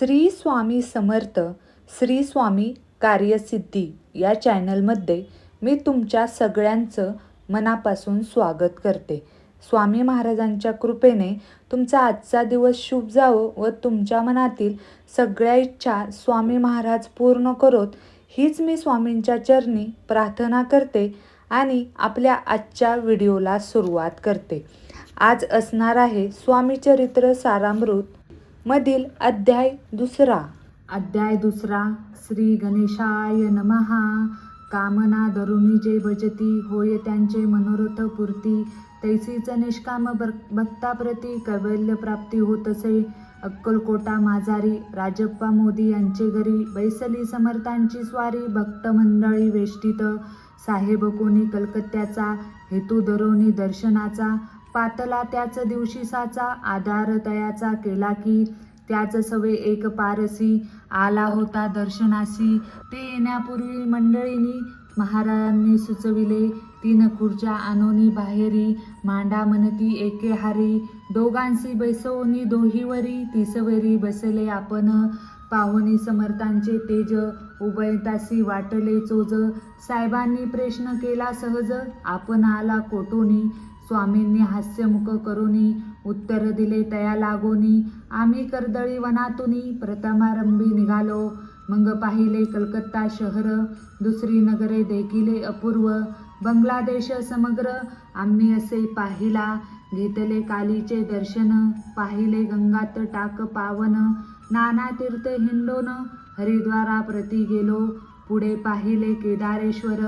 श्री स्वामी समर्थ श्री स्वामी कार्यसिद्धी या चॅनलमध्ये मी तुमच्या सगळ्यांचं मनापासून स्वागत करते. स्वामी महाराजांच्या कृपेने तुमचा आजचा दिवस शुभ जावो व तुमच्या मनातील सगळ्या इच्छा स्वामी महाराज पूर्ण करोत. हीच मी स्वामींच्या चरणी प्रार्थना करते आणि आपल्या आजच्या व्हिडिओला सुरुवात करते. आज असणार आहे स्वामी चरित्र सारामृत मधील अध्याय दुसरा. अध्याय दुसरा. श्री गणेशाय नमहा कामना दरुणी जे भजती होय त्यांचे मनोरथ पूर्ती. तैसीच निष्काम भक्ताप्रती कैवल्य प्राप्ती होत असे अक्कलकोटा माझारी राजप्पा मोदी यांचे घरी बैसली समर्थांची स्वारी भक्त मंडळी वेष्टित. साहेब कोणी कलकत्त्याचा हेतू दरोनी दर्शनाचा. पातला त्याच दिवशी साचा आधार तयाचा केला की त्याच सवे एक पारसी आला होता दर्शनासी ते येण्यापूर्वी मंडळींनी महाराजांनी सुचविले तीन खुर्च्या आणोनी बाहेरी मांडा म्हणती एके हारी. दोघांसी बैसवनी दोहीवरी तिसवरी बसले आपण. पाहुणी समर्थांचे तेज उभयतासी वाटले चोज. साहेबांनी प्रश्न केला सहज आपण आला कोटोनी स्वामींनी हास्यमुख करुनी उत्तर दिले तया लागोनी. आम्ही कर्दळी वनातूनी प्रथमारंभी निघालो. मग पाहिले कलकत्ता शहर दुसरी नगरे देखिले अपूर्व. बांगलादेश समग्र आम्ही असे पाहिला. घेतले कालीचे दर्शन पाहिले गंगात टाक पावन. नाना तीर्थ हिंडोन हरिद्वारा प्रती गेलो. पुढे पाहिले केदारेश्वर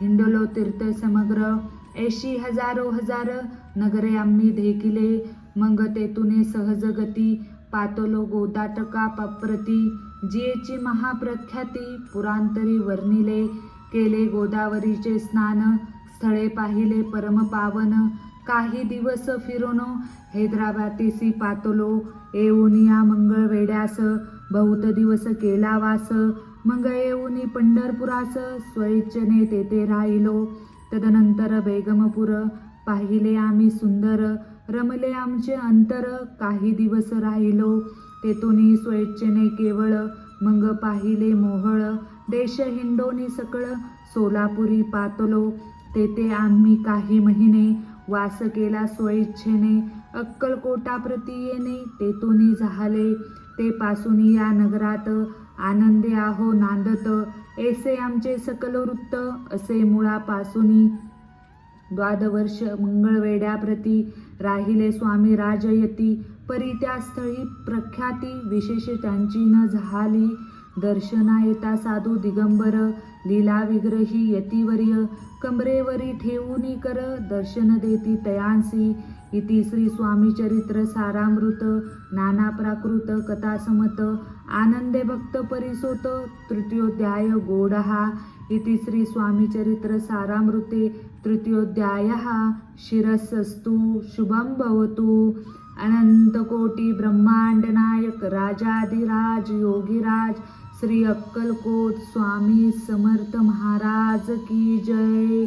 हिंडलो तीर्थ समग्र. ऐशी हजारो हजार नगरे आम्ही देखिले. मग तेतुने सहज गती पातलो गोदाटका पप्रती. जियेची महाप्रख्याती पुरांतरी वर्णिले. केले गोदावरीचे स्नान स्थळे पाहिले परमपावन काही दिवस फिरोनो हैदराबादीसी पातलो. येऊनिया मंगळ वेड्यास बहुत दिवस केला वास मग येऊनी पंढरपुरास स्वइच्छेने तेथे राहिलो. तदनंतर बेगमपूर पाहिले आम्ही सुंदर रमले आमचे अंतर काही दिवस राहिलो तेथुनी स्वेच्छेने केवळ मग पाहिले मोहळ देश हिंडोनी सकळ सोलापुरी पातलो तेथे आम्ही काही महिने वास केला स्वइच्छेने अक्कलकोटा येणे तेथुनी झाले ते पासून या नगरात आनंदे आहो नांदत ऐसे आमचे सकल वृत्त असे मुळापासूनी द्वादवर्ष मंगळवेड्याप्रती राहिले स्वामी राजयती परी त्या स्थळी प्रख्याती विशेष त्यांची न झाली. दर्शना येता साधू दिगंबर लीला विग्रही यतिवर्य कमरेवरी ठेवूनी कर दर्शन देती तयांसी. इति श्री स्वामी चरित्र सारामृत नाना प्राकृत कथासमत आनंदे भक्त परिसोत तृतीयोध्याय गोडहा इति श्री स्वामी चरित्र सारामृते तृतीयोध्यायः शिरस्सस्तु शुभं भवतु। अनंतकोटी ब्रह्मांड नायक राजाधिराज योगीराज श्री अक्कलकोट स्वामी समर्थ महाराज की जय।